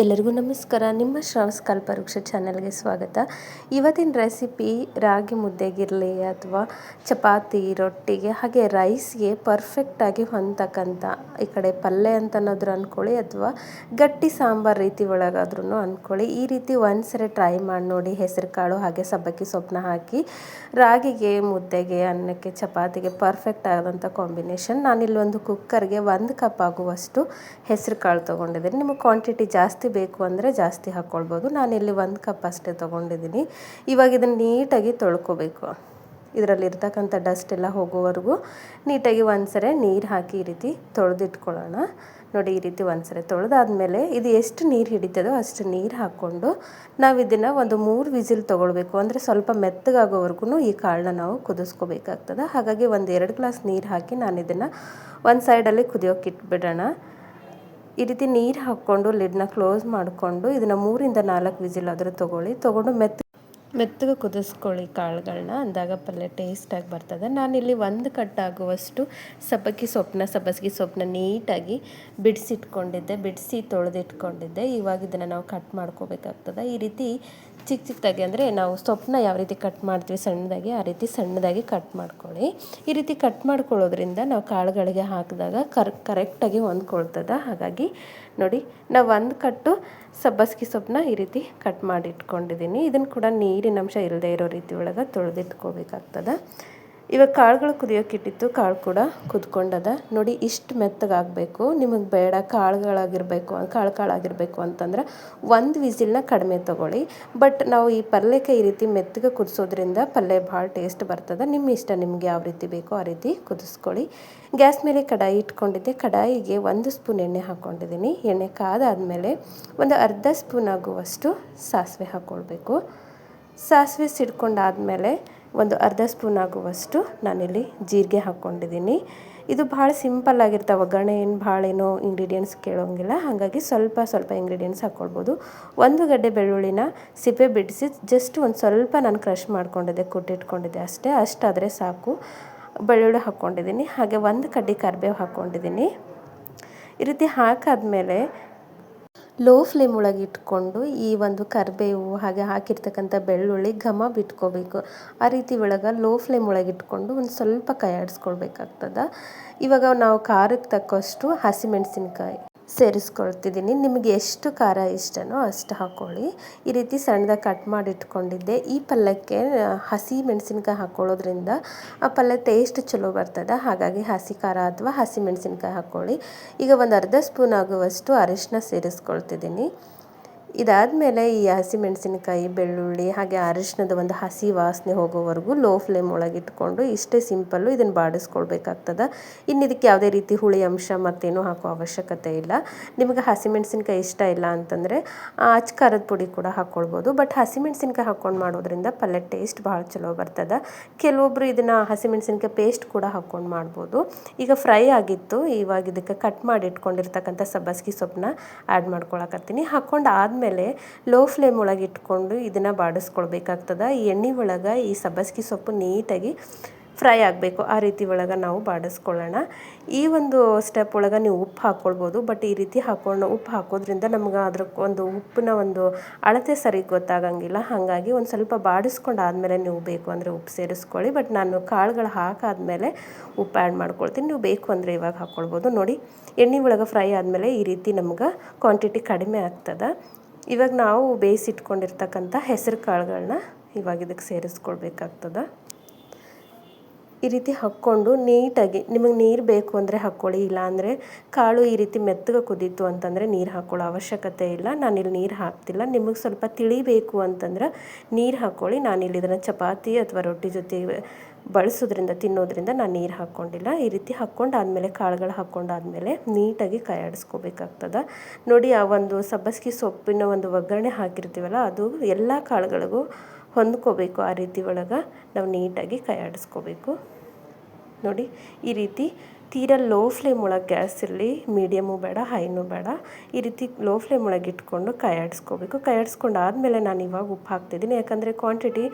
ಎಲ್ಲರಿಗೂ ನಮಸ್ಕಾರ. ನಿಮ್ಮ ಶ್ರಾವಸ್ ಕಲ್ಪವೃಕ್ಷ ಚಾನಲ್ಗೆ ಸ್ವಾಗತ. ಇವತ್ತಿನ ರೆಸಿಪಿ ರಾಗಿ ಮುದ್ದೆಗಿರಲಿ ಅಥವಾ ಚಪಾತಿ, ರೊಟ್ಟಿಗೆ ಹಾಗೆ ರೈಸ್ಗೆ ಪರ್ಫೆಕ್ಟಾಗಿ ಹೊಂದತಕ್ಕಂಥ ಈ ಕಡೆ ಪಲ್ಯ ಅಂತ ಅನ್ನೋದ್ರು ಅಂದ್ಕೊಳ್ಳಿ ಅಥವಾ ಗಟ್ಟಿ ಸಾಂಬಾರು ರೀತಿ ಒಳಗಾದ್ರೂ ಅಂದ್ಕೊಳ್ಳಿ ಈ ರೀತಿ ಒಂದ್ಸರಿ ಟ್ರೈ ಮಾಡಿ ನೋಡಿ, ಹೆಸರು ಕಾಳು ಹಾಗೆ ಸಬ್ಬಕ್ಕಿ ಸೊಪ್ಪನ್ನ ಹಾಕಿ, ರಾಗಿಗೆ, ಮುದ್ದೆಗೆ, ಅನ್ನಕ್ಕೆ, ಚಪಾತಿಗೆ ಪರ್ಫೆಕ್ಟ್ ಆದಂಥ ಕಾಂಬಿನೇಷನ್ ನಾನಿಲ್ಲಿ ಒಂದು ಕುಕ್ಕರ್ಗೆ ಒಂದು ಕಪ್ ಆಗುವಷ್ಟು ಹೆಸರು ಕಾಳು ತೊಗೊಂಡಿದ್ದೀನಿ. ನಿಮಗೆ ಕ್ವಾಂಟಿಟಿ ಜಾಸ್ತಿ ಬೇಕು ಅಂದರೆ ಜಾಸ್ತಿ ಹಾಕ್ಕೊಳ್ಬೋದು ನಾನಿಲ್ಲಿ ಒಂದು ಕಪ್ ಅಷ್ಟೇ ತೊಗೊಂಡಿದ್ದೀನಿ. ಇವಾಗ ಇದನ್ನು ನೀಟಾಗಿ ತೊಳ್ಕೊಬೇಕು. ಇದರಲ್ಲಿರ್ತಕ್ಕಂಥ ಡಸ್ಟ್ ಎಲ್ಲ ಹೋಗೋವರೆಗೂ ನೀಟಾಗಿ ಒಂದ್ಸರಿ ನೀರು ಹಾಕಿ ಈ ರೀತಿ ತೊಳೆದಿಟ್ಕೊಳ್ಳೋಣ. ನೋಡಿ, ಈ ರೀತಿ ಒಂದ್ಸರಿ ತೊಳೆದಾದ್ಮೇಲೆ ಇದು ಎಷ್ಟು ನೀರು ಹಿಡಿತದೋ ಅಷ್ಟು ನೀರು ಹಾಕ್ಕೊಂಡು ನಾವು ಇದನ್ನು ಒಂದು ಮೂರು ವಿಸಿಲ್ ತೊಗೊಳ್ಬೇಕು. ಅಂದರೆ ಸ್ವಲ್ಪ ಮೆತ್ತಗಾಗೋವರೆಗೂ ಈ ಕಾಳನ್ನ ನಾವು ಕುದಿಸ್ಕೋಬೇಕಾಗ್ತದೆ. ಹಾಗಾಗಿ ಒಂದು ಎರಡು ಗ್ಲಾಸ್ ನೀರು ಹಾಕಿ ನಾನು ಇದನ್ನು ಒಂದು ಸೈಡಲ್ಲಿ ಕುದಿಯೋಕೆ ಇಟ್ಬಿಡೋಣ. ಈ ರೀತಿ ನೀರು ಹಾಕ್ಕೊಂಡು ಲಿಡ್ನ ಕ್ಲೋಸ್ ಮಾಡಿಕೊಂಡು ಇದನ್ನು ಮೂರಿಂದ ನಾಲ್ಕು ವಿಸಿಲ್ ಆದರೂ ತೊಗೊಳ್ಳಿ. ತೊಗೊಂಡು ಮೆತ್ತ ಮೆತ್ತಗೆ ಕುದಿಸ್ಕೊಳ್ಳಿ ಕಾಳುಗಳನ್ನ ಅಂದಾಗ ಪಲ್ಯ ಟೇಸ್ಟಾಗಿ ಬರ್ತದೆ. ನಾನಿಲ್ಲಿ ಒಂದು ಕಟ್ಟಾಗುವಷ್ಟು ಸಬ್ಬಕ್ಕಿ ಸೊಪ್ಪನ್ನ ಸಬ್ಬಸಿಗೆ ಸೊಪ್ಪನ್ನ ನೀಟಾಗಿ ಬಿಡಿಸಿಟ್ಕೊಂಡಿದ್ದೆ. ಬಿಡಿಸಿ ತೊಳೆದಿಟ್ಕೊಂಡಿದ್ದೆ. ಇವಾಗ ಇದನ್ನು ನಾವು ಕಟ್ ಮಾಡ್ಕೋಬೇಕಾಗ್ತದೆ. ಈ ರೀತಿ ಚಿಕ್ಕ ಚಿಕ್ಕದಾಗಿ ಅಂದರೆ ನಾವು ಸೊಪ್ಪನ್ನ ಯಾವ ರೀತಿ ಕಟ್ ಮಾಡ್ತೀವಿ ಸಣ್ಣದಾಗಿ, ಆ ರೀತಿ ಸಣ್ಣದಾಗಿ ಕಟ್ ಮಾಡ್ಕೊಳ್ಳಿ. ಈ ರೀತಿ ಕಟ್ ಮಾಡ್ಕೊಳ್ಳೋದ್ರಿಂದ ನಾವು ಕಾಳುಗಳಿಗೆ ಹಾಕಿದಾಗ ಕರ್ ಕರೆಕ್ಟಾಗಿ ಹೊಂದ್ಕೊಳ್ತದ. ಹಾಗಾಗಿ ನೋಡಿ, ನಾವು ಒಂದು ಕಟ್ಟು ಸಬ್ಬಸ್ಗಿ ಸೊಪ್ಪನ್ನ ಈ ರೀತಿ ಕಟ್ ಮಾಡಿ ಇಟ್ಕೊಂಡಿದ್ದೀನಿ ಇದನ್ನು ಕೂಡ ನೀರಿನ ಅಂಶ ಇಲ್ಲದೆ ಇರೋ ರೀತಿ ಒಳಗೆ ತೊಳೆದಿಟ್ಕೋಬೇಕಾಗ್ತದೆ. ಇವಾಗ ಕಾಳುಗಳು ಕುದಿಯೋಕ್ಕಿಟ್ಟಿತ್ತು ಕಾಳು ಕೂಡ ಕುದ್ಕೊಂಡದ. ನೋಡಿ ಇಷ್ಟು ಮೆತ್ತಗಾಗಬೇಕು. ನಿಮಗೆ ಬೇಡ ಕಾಳುಗಳಾಗಿರಬೇಕು ಕಾಳು ಕಾಳಾಗಿರಬೇಕು ಅಂತಂದ್ರೆ ಒಂದು ವಿಸಿಲ್ನ ಕಡಿಮೆ ತೊಗೊಳ್ಳಿ. ಬಟ್ ನಾವು ಈ ಪಲ್ಯಕ್ಕೆ ಈ ರೀತಿ ಮೆತ್ತಗೆ ಕುದಿಸೋದ್ರಿಂದ ಪಲ್ಯ ಭಾಳ ಟೇಸ್ಟ್ ಬರ್ತದೆ. ನಿಮ್ಮ ಇಷ್ಟ ನಿಮ್ಗೆ ಯಾವ ರೀತಿ ಬೇಕೋ ಆ ರೀತಿ ಕುದಿಸ್ಕೊಳ್ಳಿ. ಗ್ಯಾಸ್ ಮೇಲೆ ಕಡಾಯಿ ಇಟ್ಕೊಂಡಿದ್ದೆ. ಕಡಾಯಿಗೆ ಒಂದು ಸ್ಪೂನ್ ಎಣ್ಣೆ ಹಾಕ್ಕೊಂಡಿದ್ದೀನಿ ಎಣ್ಣೆ ಕಾದಾದಮೇಲೆ ಒಂದು ಅರ್ಧ ಸ್ಪೂನ್ ಆಗುವಷ್ಟು ಸಾಸಿವೆ ಹಾಕ್ಕೊಳ್ಬೇಕು ಸಾಸಿವೆ ಸಿಡ್ಕೊಂಡಾದಮೇಲೆ ಒಂದು ಅರ್ಧ ಸ್ಪೂನ್ ಆಗುವಷ್ಟು ನಾನಿಲ್ಲಿ ಜೀರಿಗೆ ಹಾಕ್ಕೊಂಡಿದ್ದೀನಿ. ಇದು ಭಾಳ ಸಿಂಪಲ್ ಆಗಿರ್ತಾವೆ ಒಗ್ಗರಣೆ ಏನು ಭಾಳ ಏನೋ ಇಂಗ್ರೀಡಿಯೆಂಟ್ಸ್ ಕೇಳೋಂಗಿಲ್ಲ. ಹಾಗಾಗಿ ಸ್ವಲ್ಪ ಸ್ವಲ್ಪ ಇಂಗ್ರೀಡಿಯೆಂಟ್ಸ್ ಹಾಕ್ಕೊಳ್ಬೋದು ಒಂದು ಗಡ್ಡೆ ಬೆಳ್ಳುಳ್ಳಿನ ಸಿಪ್ಪೆ ಬಿಡಿಸಿ ಜಸ್ಟ್ ಒಂದು ಸ್ವಲ್ಪ ನಾನು ಕ್ರಷ್ ಮಾಡ್ಕೊಂಡಿದ್ದೆ, ಕುಟ್ಟಿಟ್ಕೊಂಡಿದ್ದೆ ಅಷ್ಟೇ. ಅಷ್ಟಾದರೆ ಸಾಕು. ಬೆಳ್ಳುಳ್ಳಿ ಹಾಕ್ಕೊಂಡಿದ್ದೀನಿ. ಹಾಗೆ ಒಂದು ಕಡ್ಡಿ ಕರಿಬೇವು ಹಾಕ್ಕೊಂಡಿದ್ದೀನಿ. ಈ ರೀತಿ ಹಾಕಾದ್ಮೇಲೆ ಲೋ ಫ್ಲೇಮ್ ಒಳಗೆ ಇಟ್ಕೊಂಡು ಈ ಒಂದು ಕರಿಬೇವು ಹಾಗೆ ಹಾಕಿರ್ತಕ್ಕಂಥ ಬೆಳ್ಳುಳ್ಳಿ ಘಮ ಬಿಟ್ಕೋಬೇಕು. ಆ ರೀತಿ ಒಳಗೆ ಲೋ ಫ್ಲೇಮ್ ಒಳಗೆ ಇಟ್ಕೊಂಡು ಒಂದು ಸ್ವಲ್ಪ ಕೈ ಆಡಿಸ್ಕೊಳ್ಬೇಕಾಗ್ತದೆ. ಇವಾಗ ನಾವು ಖಾರಕ್ಕೆ ತಕ್ಕಷ್ಟು ಹಸಿಮೆಣಸಿನ್ಕಾಯಿ. ಸೇರಿಸ್ಕೊಳ್ತಿದ್ದೀನಿ. ನಿಮಗೆ ಎಷ್ಟು ಖಾರ ಇಷ್ಟನೋ ಅಷ್ಟು ಹಾಕ್ಕೊಳ್ಳಿ ಈ ರೀತಿ ಸಣ್ಣದಾಗಿ ಕಟ್ ಮಾಡಿ ಇಟ್ಕೊಂಡಿದ್ದೆ ಈ ಪಲ್ಯಕ್ಕೆ ಹಸಿ ಮೆಣಸಿನ್ಕಾಯಿ ಹಾಕ್ಕೊಳ್ಳೋದ್ರಿಂದ ಆ ಪಲ್ಯ ಟೇಸ್ಟ್ ಚಲೋ ಬರ್ತದೆ. ಹಾಗಾಗಿ ಹಸಿ ಖಾರ ಅಥವಾ ಹಸಿ ಮೆಣಸಿನ್ಕಾಯಿ ಹಾಕ್ಕೊಳ್ಳಿ ಈಗ ಒಂದು ಅರ್ಧ ಸ್ಪೂನ್ ಆಗುವಷ್ಟು ಅರಿಶಿನ ಸೇರಿಸ್ಕೊಳ್ತಿದ್ದೀನಿ. ಇದಾದಮೇಲೆ ಈ ಹಸಿಮೆಣಸಿನಕಾಯಿ, ಬೆಳ್ಳುಳ್ಳಿ ಹಾಗೆ ಅರಿಶಿನದ ಒಂದು ಹಸಿ ವಾಸನೆ ಹೋಗೋವರೆಗೂ ಲೋ ಫ್ಲೇಮ್ ಒಳಗೆ ಇಟ್ಕೊಂಡು ಇಷ್ಟೇ ಸಿಂಪಲ್ಲು ಇದನ್ನು ಬಾಡಿಸ್ಕೊಳ್ಬೇಕಾಗ್ತದೆ. ಇನ್ನು ಇದಕ್ಕೆ ಯಾವುದೇ ರೀತಿ ಹುಳಿ ಅಂಶ ಮತ್ತೇನೂ ಹಾಕೋ ಅವಶ್ಯಕತೆ ಇಲ್ಲ. ನಿಮಗೆ ಹಸಿಮೆಣಸಿನ್ಕಾಯಿ ಇಷ್ಟ ಇಲ್ಲ ಅಂತಂದರೆ ಅಚ್ ಖಾರದ ಪುಡಿ ಕೂಡ ಹಾಕ್ಕೊಳ್ಬೋದು. ಬಟ್ ಹಸಿಮೆಣಸಿನ್ಕಾಯಿ ಹಾಕ್ಕೊಂಡು ಮಾಡೋದ್ರಿಂದ ಪಲ್ಯ ಟೇಸ್ಟ್ ಭಾಳ ಚಲೋ ಬರ್ತದೆ. ಕೆಲವೊಬ್ಬರು ಇದನ್ನು ಹಸಿಮೆಣಸಿನ್ಕಾಯಿ ಪೇಸ್ಟ್ ಕೂಡ ಹಾಕ್ಕೊಂಡು ಮಾಡ್ಬೋದು. ಈಗ ಫ್ರೈ ಆಗಿತ್ತು, ಇವಾಗ ಇದಕ್ಕೆ ಕಟ್ ಮಾಡಿ ಇಟ್ಕೊಂಡಿರ್ತಕ್ಕಂಥ ಸಬ್ಬಸ್ಗಿ ಸೊಪ್ಪನ್ನ ಆ್ಯಡ್ ಮಾಡ್ಕೊಳಕತ್ತೀನಿ. ಹಾಕ್ಕೊಂಡು ಆದಮೇಲೆ ಲೋ ಫ್ಲೇಮ್ ಒಳಗೆ ಇಟ್ಕೊಂಡು ಇದನ್ನು ಬಾಡಿಸ್ಕೊಳ್ಬೇಕಾಗ್ತದೆ. ಈ ಎಣ್ಣೆ ಒಳಗೆ ಈ ಸಬ್ಬಸ್ಗೆ ಸೊಪ್ಪು ನೀಟಾಗಿ ಫ್ರೈ ಆಗಬೇಕು. ಆ ರೀತಿ ಒಳಗೆ ನಾವು ಬಾಡಿಸ್ಕೊಳ್ಳೋಣ. ಈ ಒಂದು ಸ್ಟೆಪ್ ಒಳಗೆ ನೀವು ಉಪ್ಪು ಹಾಕ್ಕೊಳ್ಬೋದು ಬಟ್ ಈ ರೀತಿ ಹಾಕೊಂಡು ಉಪ್ಪು ಹಾಕೋದ್ರಿಂದ ನಮ್ಗೆ ಅದ್ರ ಒಂದು ಉಪ್ಪಿನ ಒಂದು ಅಳತೆ ಸರಿ ಗೊತ್ತಾಗಂಗಿಲ್ಲ. ಹಾಗಾಗಿ ಒಂದು ಸ್ವಲ್ಪ ಬಾಡಿಸ್ಕೊಂಡು ಆದಮೇಲೆ ನೀವು ಬೇಕು ಅಂದರೆ ಉಪ್ಪು ಸೇರಿಸ್ಕೊಳ್ಳಿ. ಬಟ್ ನಾನು ಕಾಳುಗಳು ಹಾಕಾದ್ಮೇಲೆ ಉಪ್ಪು ಆ್ಯಡ್ ಮಾಡ್ಕೊಳ್ತೀನಿ. ನೀವು ಬೇಕು ಅಂದರೆ ಇವಾಗ ಹಾಕ್ಕೊಳ್ಬೋದು ನೋಡಿ, ಎಣ್ಣೆ ಒಳಗೆ ಫ್ರೈ ಆದಮೇಲೆ ಈ ರೀತಿ ನಮ್ಗೆ ಕ್ವಾಂಟಿಟಿ ಕಡಿಮೆ ಆಗ್ತದೆ. ಇವಾಗ ನಾವು ಬೇಯಿಸಿಟ್ಕೊಂಡಿರ್ತಕ್ಕಂಥ ಹೆಸರು ಕಾಳುಗಳನ್ನ ಇವಾಗ ಇದಕ್ಕೆ ಸೇರಿಸ್ಕೊಳ್ಬೇಕಾಗ್ತದೆ. ಈ ರೀತಿ ಹಾಕ್ಕೊಂಡು ನೀಟಾಗಿ, ನಿಮಗೆ ನೀರು ಬೇಕು ಅಂದರೆ ಹಾಕ್ಕೊಳ್ಳಿ ಇಲ್ಲಾಂದರೆ ಕಾಳು ಈ ರೀತಿ ಮೆತ್ತಗೆ ಕುದೀತು ಅಂತಂದರೆ ನೀರು ಹಾಕ್ಕೊಳ್ಳೋ ಅವಶ್ಯಕತೆ ಇಲ್ಲ. ನಾನಿಲ್ಲಿ ನೀರು ಹಾಕ್ತಿಲ್ಲ. ನಿಮಗೆ ಸ್ವಲ್ಪ ತಿಳಿಬೇಕು ಅಂತಂದ್ರೆ ನೀರು ಹಾಕ್ಕೊಳ್ಳಿ ನಾನಿಲ್ಲಿ ಇದನ್ನು ಚಪಾತಿ ಅಥವಾ ರೊಟ್ಟಿ ಜೊತೆ ಬಳಸೋದ್ರಿಂದ, ತಿನ್ನೋದ್ರಿಂದ ನಾನು ನೀರು ಹಾಕ್ಕೊಂಡಿಲ್ಲ. ಈ ರೀತಿ ಹಾಕ್ಕೊಂಡಾದಮೇಲೆ, ಕಾಳುಗಳು ಹಾಕ್ಕೊಂಡಾದ್ಮೇಲೆ ನೀಟಾಗಿ ಕೈ ಆಡಿಸ್ಕೋಬೇಕಾಗ್ತದೆ ನೋಡಿ, ಆ ಒಂದು ಸಬ್ಬಸ್ಗೆ ಸೊಪ್ಪಿನ ಒಂದು ಒಗ್ಗರಣೆ ಹಾಕಿರ್ತೀವಲ್ಲ, ಅದು ಎಲ್ಲ ಕಾಳುಗಳಿಗೂ ಹೊಂದ್ಕೋಬೇಕು ಆ ರೀತಿ ಒಳಗೆ ನಾವು ನೀಟಾಗಿ ಕೈ ಆಡಿಸ್ಕೋಬೇಕು ನೋಡಿ, ಈ ರೀತಿ ತೀರಾ ಲೋ ಫ್ಲೇಮ್ ಒಳಗೆ ಗ್ಯಾಸ್ ಇರಲಿ ಮೀಡಿಯಮು ಬೇಡ ಹೈನೂ ಬೇಡ, ಈ ರೀತಿ ಲೋ ಫ್ಲೇಮ್ ಒಳಗೆ ಇಟ್ಕೊಂಡು ಕೈ ಆಡಿಸ್ಕೋಬೇಕು ಕೈ ಆಡಿಸ್ಕೊಂಡು ಆದಮೇಲೆ ನಾನು ಇವಾಗ ಉಪ್ಪು ಹಾಕ್ತಿದ್ದೀನಿ ಯಾಕಂದರೆ ಕ್ವಾಂಟಿಟಿ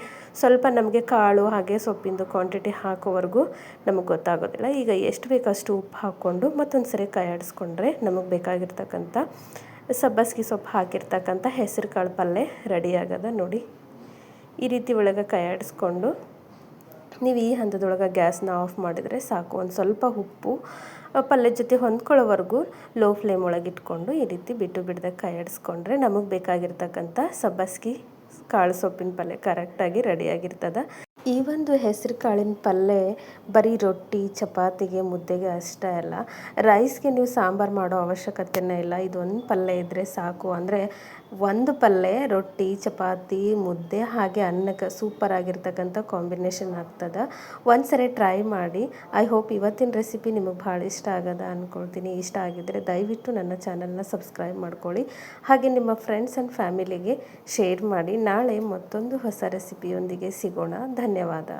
ಸ್ವಲ್ಪ ನಮಗೆ ಕಾಳು ಹಾಗೆ ಸೊಪ್ಪಿಂದು ಕ್ವಾಂಟಿಟಿ ಹಾಕೋವರೆಗೂ ನಮಗೆ ಗೊತ್ತಾಗೋದಿಲ್ಲ. ಈಗ ಎಷ್ಟು ಬೇಕಷ್ಟು ಉಪ್ಪು ಹಾಕ್ಕೊಂಡು ಮತ್ತೊಂದು ಸರಿ ಕೈ ಆಡಿಸ್ಕೊಂಡ್ರೆ ನಮಗೆ ಬೇಕಾಗಿರ್ತಕ್ಕಂಥ ಸಬ್ಬಸ್ಗೆ ಸೊಪ್ಪು ಹಾಕಿರ್ತಕ್ಕಂಥ ಹೆಸರು ಕಾಳು ಪಲ್ಯ ರೆಡಿ ಆಗದ ನೋಡಿ. ಈ ರೀತಿ ಒಳಗೆ ಕೈಯಾಡಿಸ್ಕೊಂಡು ನೀವು ಈ ಹಂತದೊಳಗೆ ಗ್ಯಾಸ್ನ ಆಫ್ ಮಾಡಿದರೆ ಸಾಕು. ಒಂದು ಸ್ವಲ್ಪ ಉಪ್ಪು ಪಲ್ಯದ ಜೊತೆ ಹೊಂದ್ಕೊಳ್ಳೋವರೆಗೂ ಲೋ ಫ್ಲೇಮ್ ಒಳಗೆ ಇಟ್ಕೊಂಡು ಈ ರೀತಿ ಬಿಟ್ಟು ಬಿಡ್ದಾಗ ಕೈಯಾಡಿಸ್ಕೊಂಡ್ರೆ ನಮಗೆ ಬೇಕಾಗಿರ್ತಕ್ಕಂಥ ಸಬ್ಬಸ್ಗಿ ಕಾಳು ಸೊಪ್ಪಿನ ಪಲ್ಯ ಕರೆಕ್ಟಾಗಿ ರೆಡಿಯಾಗಿರ್ತದೆ ಈ ಒಂದು ಹೆಸರು ಕಾಳಿನ ಪಲ್ಯ ಬರೀ ರೊಟ್ಟಿ, ಚಪಾತಿಗೆ, ಮುದ್ದೆಗೆ ಅಷ್ಟೇ ಅಲ್ಲ ರೈಸ್ಗೆ ನೀವು ಸಾಂಬಾರು ಮಾಡೋ ಅವಶ್ಯಕತೆನೇ ಇಲ್ಲ. ಇದೊಂದು ಪಲ್ಯ ಇದ್ದರೆ ಸಾಕು. ಅಂದರೆ ಒಂದು ಪಲ್ಯ ರೊಟ್ಟಿ, ಚಪಾತಿ, ಮುದ್ದೆ ಹಾಗೆ ಅನ್ನಕ್ಕೆ ಸೂಪರ್ ಆಗಿರ್ತಕ್ಕಂಥ ಕಾಂಬಿನೇಷನ್ ಆಗ್ತದೆ. ಒಂದು ಸರಿ ಟ್ರೈ ಮಾಡಿ ಐ ಹೋಪ್ ಇವತ್ತಿನ ರೆಸಿಪಿ ನಿಮಗೆ ಭಾಳ ಇಷ್ಟ ಆಗದ ಅಂದ್ಕೊಳ್ತೀನಿ ಇಷ್ಟ ಆಗಿದ್ದರೆ ದಯವಿಟ್ಟು ನನ್ನ ಚಾನಲ್ನ ಸಬ್ಸ್ಕ್ರೈಬ್ ಮಾಡ್ಕೊಳ್ಳಿ. ಹಾಗೆ ನಿಮ್ಮ ಫ್ರೆಂಡ್ಸ್ ಆ್ಯಂಡ್ ಫ್ಯಾಮಿಲಿಗೆ ಶೇರ್ ಮಾಡಿ. ನಾಳೆ ಮತ್ತೊಂದು ಹೊಸ ರೆಸಿಪಿಯೊಂದಿಗೆ ಸಿಗೋಣ. ಧನ್ಯವಾದ.